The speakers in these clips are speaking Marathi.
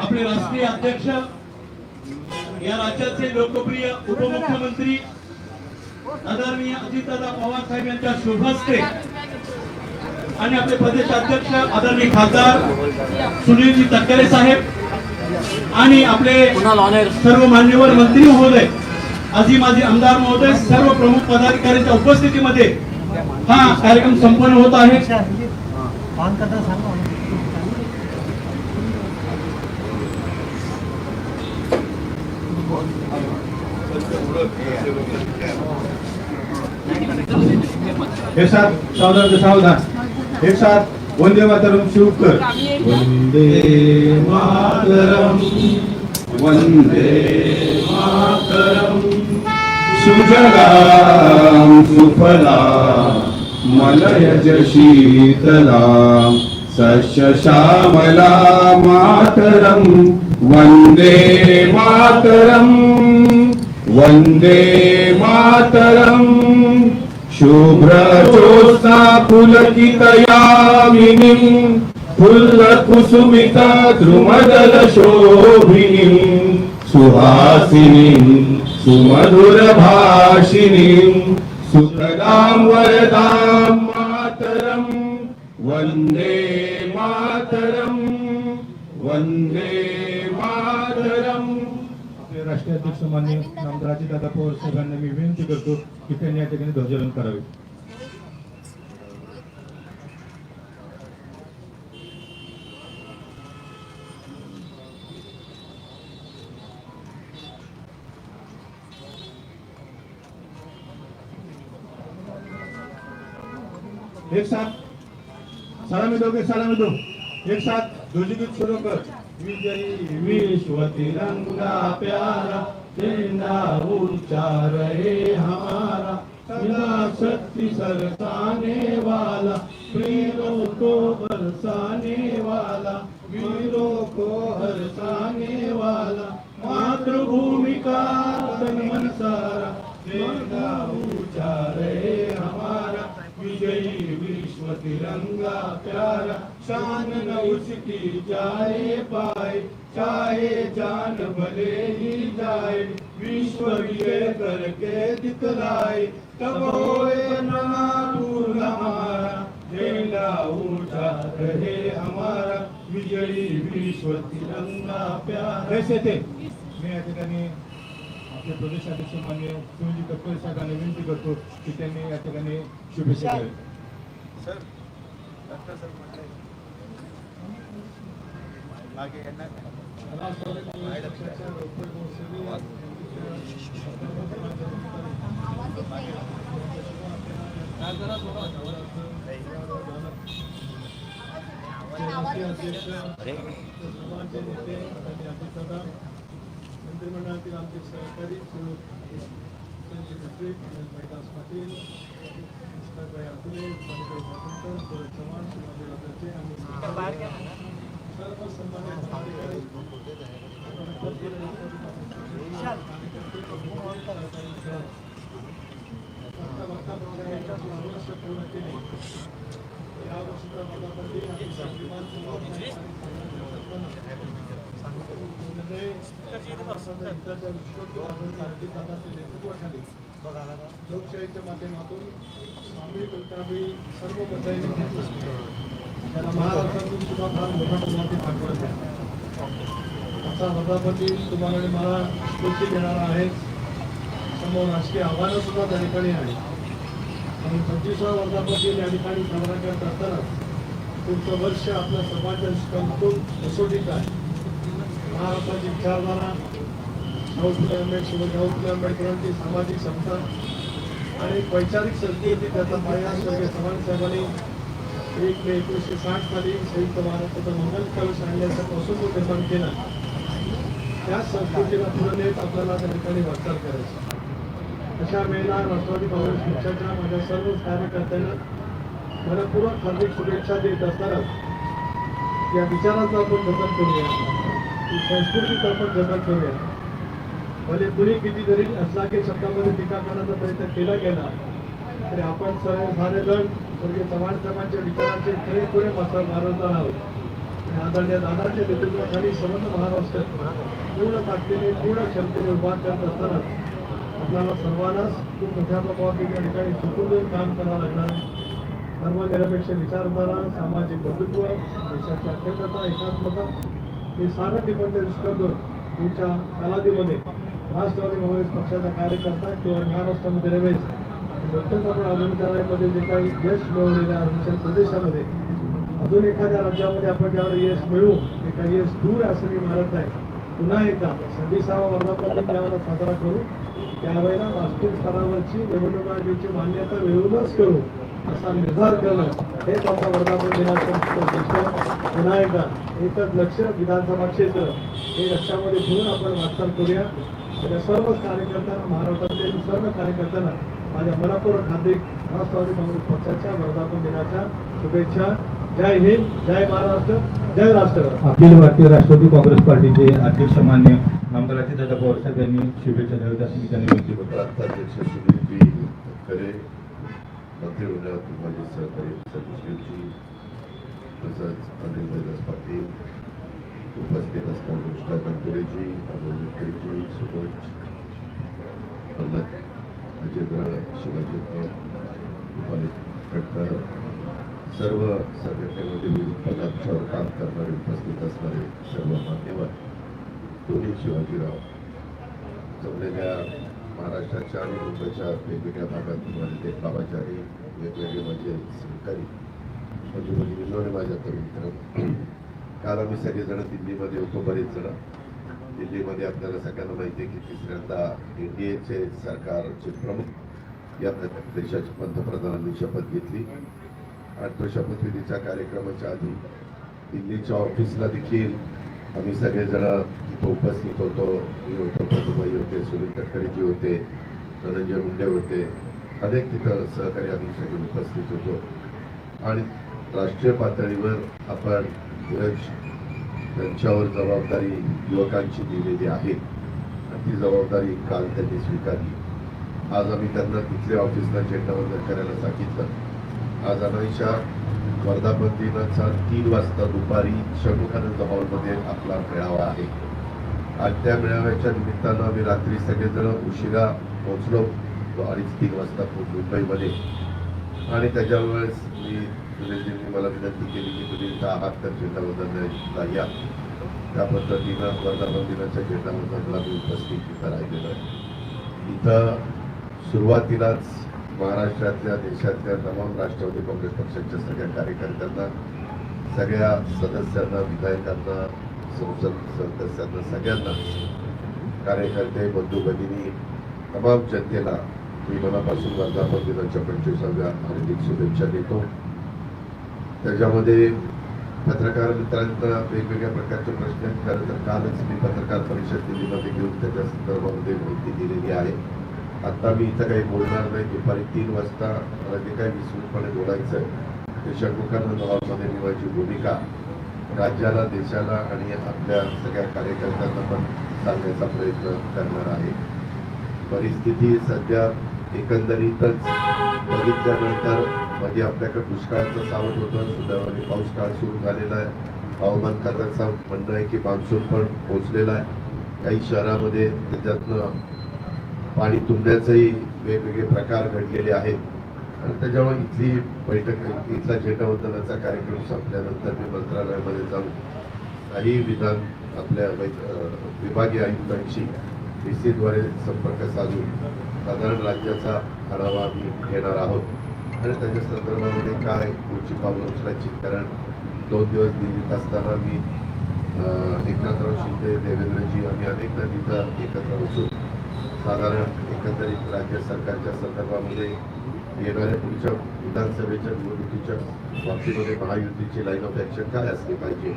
आपले राष्ट्रीय अध्यक्ष या राज्याचे लोकप्रिय उपमुख्यमंत्री आदरणीय अजितदादा पवार साहेब यांच्या शुभ हस्ते आणि आपले प्रदेश अध्यक्ष आदरणीय खासदार सुनीलजी तटकरे साहेब आणि आपले सर्व मान्यवर मंत्री महोदय आजी माजी आमदार महोदय सर्व प्रमुख पदाधिकाऱ्यांच्या उपस्थितीमध्ये हा कार्यक्रम संपन्न होत आहे ऑन करता सांगा एक साथ सावधान सावधान. एक साथ वंदे मातरम सुरू कर. वंदे मातरम. वंदे मातरम. सुजलाम सुफला. मलयज शीतला सश्यामला श्यामला मातरम वंदे मातरम वंदे मातरम। शुभ्र पुलकितयामिनीं फुल्लकुसुमिता द्रुमदल सुहासिनीं सुमधुरभाषिणीं सुखदां वरदां मातरं वन्दे वंदे मातरम। आपले राष्ट्रीय अध्यक्ष मान्य नामदाराजी दादा पवार साहेबांना मी विनंती करतो की त्यांनी या ठिकाणी ध्वजारोहण करावे. एक साथ. सलामी के सलामी दो. एक साथ. ध्वजगीत सुरू कर विजयी विश्व तिरंगा प्यारा झंडा ऊंचा रहे हमारा. सदा शक्ति सरसाने वाला वीरों को बरसाने वाला वीरों को हरसाने वाला. मातृभूमि का तन मन सारा झंडा विश्व तिरंगा प्यारा शान न उसकी जाए पाए चाहे जान भले ही जाए विश्व विजय करके दिखलाए तब होए नना पूर्ण हमारा झेंडा ऊंचा रहे हमारा विजयी विश्व तिरंगा प्यारा। ऐसे थे मी या ठिकाणी आपले प्रदेशाध्यक्ष मान्य सुनीलजी तटकरे साहेबांना विनंती करतो की त्यांनी या ठिकाणी शुभेच्छा द्यावी मंत्रिमंडळातील आमचे सहकारी संजय भुजबळ, कैलास पाटील भाई अतुले भाई वसंत सुरेश चव्हाण शिवाजी लोकशाहीच्या माध्यमातून स्वामी कविताबी सर्व बदलायचे त्याला महाराष्ट्रातून सुद्धा फार मोठ्या प्रमाणात आहे असा वर्धापती तुम्हाला मला स्फूर्ती देणारा आहे समोर राजकीय आव्हानं सुद्धा त्या ठिकाणी आहे आणि पंचवीसवा वर्धापती या ठिकाणी साजरा करत असताना पुढचं वर्ष आपल्या समाजाच्या दृष्टिकोनातून कसोटीत आहे. महाराष्ट्राची विचारधारा शाहू फुले आंबेडकर शिवशाहू फुले आंबेडकरांची सामाजिक संस्था आणि वैचारिक संस्कृती त्याचा पाया स्वर्गीय चव्हाण साहेबांनी एक मे एकोणीसशे साठ साली संयुक्त महाराष्ट्राचा मंगल कलश आणण्यापासून तो निर्माण केला. त्या संस्कृतीला पुढे आपल्याला त्या ठिकाणी वाटचाल करायची. अशा वेळेला राष्ट्रवादी काँग्रेस पक्षाच्या माझ्या सर्व कार्यकर्त्यांना मनपूर्वक हार्दिक शुभेच्छा देत असताना या विचारांचा आपण जतन करूया. ही संस्कृतीचं आपण जतन करूया. भले कुणी किती जरी असला की शब्दामध्ये टीका करण्याचा प्रयत्न केला गेला तरी आपण सारे जण स्वर्गीय चव्हाण साहेबांच्या विचारांचे खरे पुरे मात्र महाराजांना आहोत. आणि आदरणीय दादाच्या नेतृत्वाखाली समर्थ महाराष्ट्र पूर्ण ताकदीने पूर्ण क्षमतेने उभा करत असताना आपल्याला सर्वांनाच खूप मोठ्या प्रमाणात या ठिकाणी चुकून देऊन काम करावं लागणार. धर्मनिरपेक्ष विचारधारा सामाजिक बंधुत्व देशाची अखंडता एकात्मता हे सारं टिपण ते तुमच्या कालावधीमध्ये राष्ट्रवादी काँग्रेस पक्षाचा कार्यकर्ता किंवा महाराष्ट्रामध्ये रमेश. प्रत्येक आपण अरुणाचलमध्ये जे काही यश मिळवलेलं अरुणाचल प्रदेशामध्ये अजून एखाद्या राज्यामध्ये आपण ज्यावर यश मिळवू ते काही यश दूर असं मी म्हणत नाही. पुन्हा एकदा सव्वीसावा वर्धापन त्यावेळेला साजरा करू त्यावेळेला राष्ट्रीय स्तरावरची निवडणूक आयोगाची मान्यता मिळवूनच करू असा निर्धार करणं हेच आमचा वर्धापन दिनाचं उद्दिष्ट. पुन्हा एकदा एकच लक्ष विधानसभा क्षेत्र. हे लक्षामध्ये घेऊन आपण वाटचाल करूया. माझ्या सर्व कार्यकर्त्यांना महाराष्ट्रातील सर्व कार्यकर्त्यांना माझ्या मनापूर्वक हार्दिक राष्ट्रवादी काँग्रेस पक्षाच्या वर्धापन दिनाच्या शुभेच्छा. जय हिंद जय महाराष्ट्र जय राष्ट्र अखिल भारतीय राष्ट्रवादी काँग्रेस पार्टीचे अध्यक्ष मान्य आमदार अजितदादा पवार साहेब यांनी शुभेच्छा द्याव्यात अशी मी त्यांनी विनंती करतो. प्रांताध्यक्ष सुनील बी खरे मंत्रिमंडळात माझे सहकारी तसंच अनिल पाटील उपस्थित असणारे कृष्णा कंटुरेजी अमोल मित्रेजी सुबोध पल्लक अजित शिवाजी रुपाली खटकर सर्व संघटनेमध्ये विविध पदांच्यावर काम करणारे उपस्थित असणारे सर्व मान्यवर दोन्ही शिवाजीराव जमलेल्या महाराष्ट्राच्या आणि मुंबईच्या वेगवेगळ्या भागातून आलेले बाबाचारी वेगवेगळे माझे सहकारी म्हणजे म्हणजे माझ्या तरुण मित्र काल आम्ही सगळेजण दिल्लीमध्ये होतो बरेच जण. दिल्लीमध्ये आपल्याला सगळ्यांना माहिती आहे की तिसऱ्यांदा एनडीएचे सरकारचे प्रमुख या देशाच्या पंतप्रधानांनी शपथ घेतली. आणि तो शपथविधीच्या कार्यक्रमाच्या आधी दिल्लीच्या ऑफिसला देखील आम्ही सगळेजण तिथं उपस्थित होतो. मी होतो प्रभुबाई होते सुनील तटकरेजी होते धनंजय मुंडे होते. अनेक तिथं सहकारी आम्ही सगळे उपस्थित होतो. आणि राष्ट्रीय पातळीवर आपण धीरज त्यांच्यावर जबाबदारी युवकांची दिलेली आहे. आणि ती जबाबदारी काल त्यांनी स्वीकारली. आज आम्ही त्यांना तिथल्या ऑफिसला झेंडावंदन करायला सांगितलं. आज अनाईच्या वर्धापन दिनाचा तीन वाजता दुपारी शंभुखानंद हॉलमध्ये आपला मेळावा आहे. आज त्या मेळाव्याच्या निमित्तानं आम्ही रात्री सगळेजण उशिरा पोहोचलो तो अडीच तीन वाजता मुंबईमध्ये आणि त्याच्यावेळेस मी सुरेशजींनी मला विनंती केली की तुम्ही इथं आहात तर झेंडावंदनला या. त्या पद्धतीनं वर्धापन दिनाच्या झेंडावंदनला मी उपस्थित इथं राहिलेलो आहे. इथं सुरुवातीलाच महाराष्ट्रातल्या देशातल्या तमाम राष्ट्रवादी काँग्रेस पक्षाच्या सगळ्या कार्यकर्त्यांना सगळ्या सदस्यांना विधायकांना संसद सदस्यांना सगळ्यांना कार्यकर्ते बंधू भगिनी तमाम जनतेला मी मनापासून वर्धापन दिनाच्या पंचवीसाव्या हार्दिक शुभेच्छा देतो. त्याच्यामध्ये पत्रकार मित्रांना वेगवेगळ्या प्रकारचे प्रश्न आहेत. खरं तर कालच मी पत्रकार परिषद दिल्लीमध्ये घेऊन त्याच्या संदर्भामध्ये माहिती दिलेली आहे. आत्ता मी इथं काही बोलणार नाही. दुपारी तीन वाजता मला जे काही विस्तृतपणे बोलायचं आहे ते शंभुकानंद हॉलमध्ये मी माझी भूमिका राज्याला देशाला आणि आपल्या सगळ्या कार्यकर्त्यांना पण सांगण्याचा प्रयत्न करणार आहे. परिस्थिती सध्या एकंदरीतच बघितल्यानंतर म्हणजे आपल्याकडे दुष्काळाचं सावट होतं सुदैवाने पाऊस काळ सुरू झालेला आहे. हवामान खात्याचं म्हणणं आहे की मान्सून पण पोहोचलेला आहे. काही शहरामध्ये त्याच्यातनं पाणी तुंबण्याचंही वेगवेगळे प्रकार घडलेले आहेत. आणि त्याच्यामुळे इथली बैठक इथला झेंडावंदनाचा कार्यक्रम संपल्यानंतर मी मंत्रालयामध्ये जाऊन काही विधान आपल्या विभागीय आयुक्तांशी डीसीद्वारे संपर्क साधून साधारण राज्याचा आढावा आम्ही घेणार आहोत. आणि त्याच्या संदर्भामध्ये काय पुढची पावलं उचलायची? कारण दोन दिवस दिल्लीत असताना मी एकनाथराव शिंदे देवेंद्रजी आम्ही अनेकदा तिथं एकत्र बसून साधारण एकंदरीत राज्य सरकारच्या संदर्भामध्ये येणाऱ्या पुढच्या विधानसभेच्या निवडणुकीच्या बाबतीमध्ये महायुतीची लाईन ऑफ ॲक्शन काय असली पाहिजे?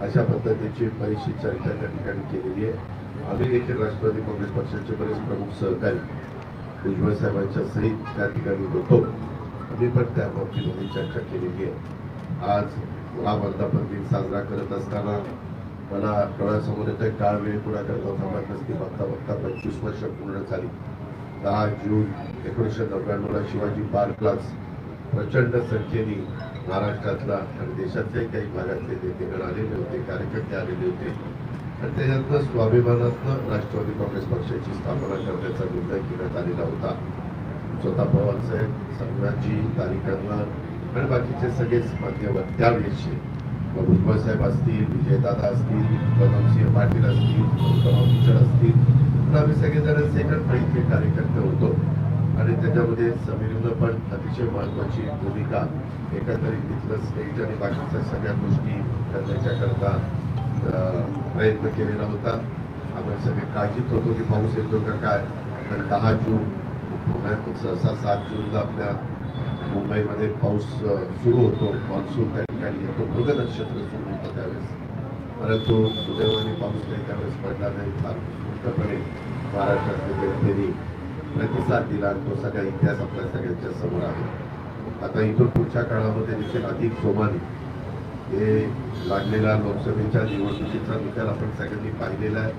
अशा पद्धतीची बरीचशी चर्चा त्या ठिकाणी केलेली आहे. आम्ही देखील राष्ट्रवादी काँग्रेस पक्षाचे बरेच प्रमुख सहकारी भुजबळ साहेबांच्या सहित त्या ठिकाणी होतो. आम्ही पण त्या बाबतीमध्ये चर्चा केलेली आहे. आज हा वर्धापन दिन साजरा करत असताना मला डोळ्यासमोर येतोय काळ वेळ पुढा करता थांबत नसते बघता बघता पंचवीस वर्ष पूर्ण झाली. दहा जून एकोणीसशे नव्याण्णवला शिवाजी पार्कलाच प्रचंड संख्येने महाराष्ट्रातला आणि देशातल्याही काही भागातले नेतेगण आलेले होते कार्यकर्ते आलेले होते. आणि त्याच्यातनं स्वाभिमानातनं राष्ट्रवादी काँग्रेस पक्षाची स्थापना करण्याचा निर्णय घेण्यात आलेला होता. स्वतः पवार साहेब संघाची तारिकांना आणि बाकीचे सगळेच माध्यम त्यावेळेसचे मग भुजबळ साहेब असतील विजयदादा असतील कदमसिंह पाटील असतील गौतम असतील. पण आम्ही सगळेजण सेकंड पैकी कार्यकर्ते होतो. आणि त्याच्यामध्ये समीरनं पण अतिशय महत्वाची भूमिका. एकंदरीत तिथलं स्टेज आणि बाकीच्या सगळ्या गोष्टी करण्याच्याकरता अं, प्रयत्न केलेला होता. आपण सगळे काळजीत होतो की पाऊस येतो का काय. तर दहा जून पुण्यात सहसा सात जूनला आपल्या मुंबईमध्ये पाऊस सुरू होतो. मान्सून त्या ठिकाणी येतो. मृग नक्षत्र सुरू होतं त्यावेळेस. परंतु सुदैवाने पाऊस काही त्यावेळेस पडला नाही. फार मुक्तपणे महाराष्ट्रातले जनतेने प्रतिसाद दिला तो सगळा इतिहास आपल्या सगळ्यांच्या समोर आहे. आता इथून पुढच्या काळामध्ये देखील अधिक जोमाने हे लागलेला लोकसभेच्या निवडणुकीचा निकाल आपण सगळ्यांनी पाहिलेला आहे.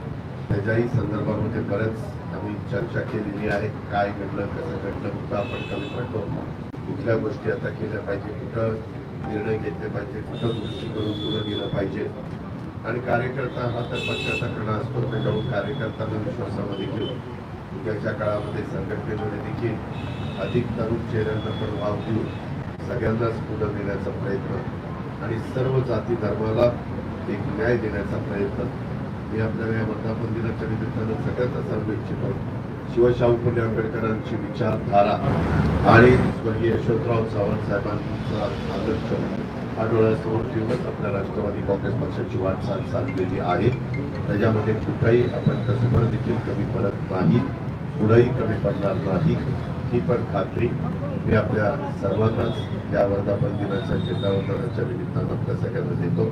त्याच्याही संदर्भामध्ये बऱ्याच आम्ही चर्चा केलेली आहे. काय घडलं कसं घडलं कुठं आपण कमी पडलो कुठल्या गोष्टी आता केल्या पाहिजे कुठं निर्णय घेतले पाहिजे कुठं गोष्टी करून पुढे गेलं पाहिजे. आणि कार्यकर्ता हा तर पक्षाचा कणा असतो त्याच्यावर कार्यकर्त्यांना विश्वासामध्ये घेऊन उद्याच्या काळामध्ये संघटनेमध्ये देखील अधिक तरुण चेहऱ्यांना पण वाव देऊन सगळ्यांनाच पुढं नेण्याचा प्रयत्न आणि सर्व जाती धर्माला एक न्याय देण्याचा प्रयत्न. मी आपल्या या वर्धापन दिनाच्या निमित्तानं सगळ्यांना सांगू इच्छितो. शिवशाहू फुले आंबेडकरांची विचारधारा आणि स्वर्गीय यशवंतराव चव्हाण साहेबांचा आदर्श हा डोळ्यासमोर ठेवूनच आपल्या राष्ट्रवादी काँग्रेस पक्षाची वाटचाल चाललेली आहे. त्याच्यामध्ये कुठंही आपण कसं देखील कमी पडत नाही पुढंही कमी पडणार नाही ही पण खात्री. मी आपल्या सर्वांनाच या वर्धापन दिनाच्या झेंडावंदनाच्या निमित्तानं आपल्या सगळ्यांना देतो.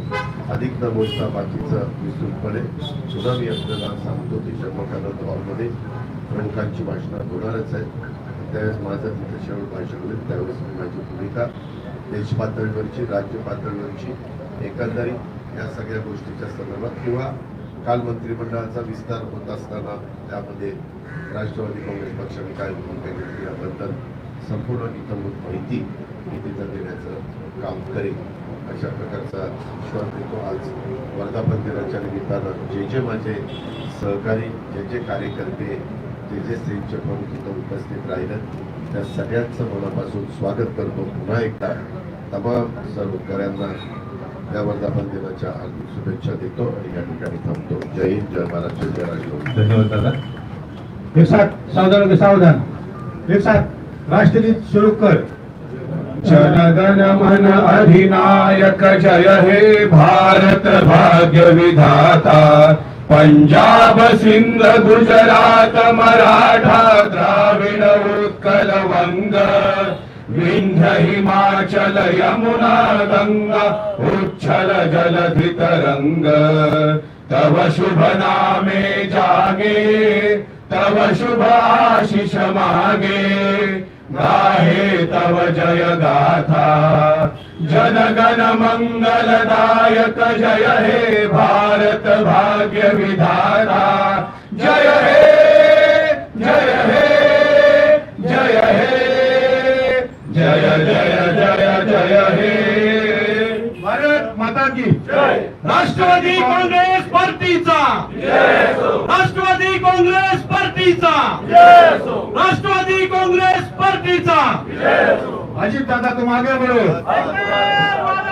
अधिक न बोलता बाकीचं विस्तृतपणे पुन्हा मी आपल्याला सांगतो की शर्मकानंद हॉलमध्ये प्रमुखांची भाषणं होणारच आहे. त्यावेळेस माझं तिथे शेवट भाषण होईल. त्यावेळेस मी माझी भूमिका देश पातळीवरची राज्य पातळीवरची एकंदरीत या सगळ्या गोष्टीच्या संदर्भात किंवा काल मंत्रिमंडळाचा विस्तार होत असताना त्यामध्ये राष्ट्रवादी काँग्रेस पक्षाने काय भूमिका घेतली याबद्दल संपूर्ण इतंभूत माहिती मी तिथं देण्याचं काम करेन अशा प्रकारचा विश्वास देतो. आज वर्धापन दिनाच्या निमित्तानं जे जे माझे सहकारी जे जे कार्यकर्ते जे जे स्टेजचे प्रमुख इथं उपस्थित राहिलं त्या सगळ्यांचं मनापासून स्वागत करतो. पुन्हा एकदा तमाम सर्वकऱ्यांना या वर्धापन दिनाच्या हार्दिक शुभेच्छा देतो आणि या ठिकाणी थांबतो. जय हिंद जय महाराष्ट्र जय राष्ट्रवादी. धन्यवाद दादा. एक साथ सावधान सावधान एक साथ राष्ट्रगीत सुरू कर. जनगण मन अधिनायक जय हे भारत भाग्य विधाता. पंजाब सिंध गुजरात मराठा द्राविड उत्कल वंग. विंध्य हिमाचल यमुना गंगा उच्छल जलधि तरंग तव शुभ नामे जागे तव शुभ आशिष मागे. गाहे तव जय गाथा जनगण मंगलदायक जय हे भारत भाग्य विधाता। जय हे जय हे जय हे। जय जय जय जय हे। भारत माता की राष्ट्रवादी काँग्रेस पार्टीचा। राष्ट्रवादी काँग्रेस पार्टीचा। राष्ट्रवादी काँग्रेस पार्टीचा अजित दादा तू मागे बरोबर.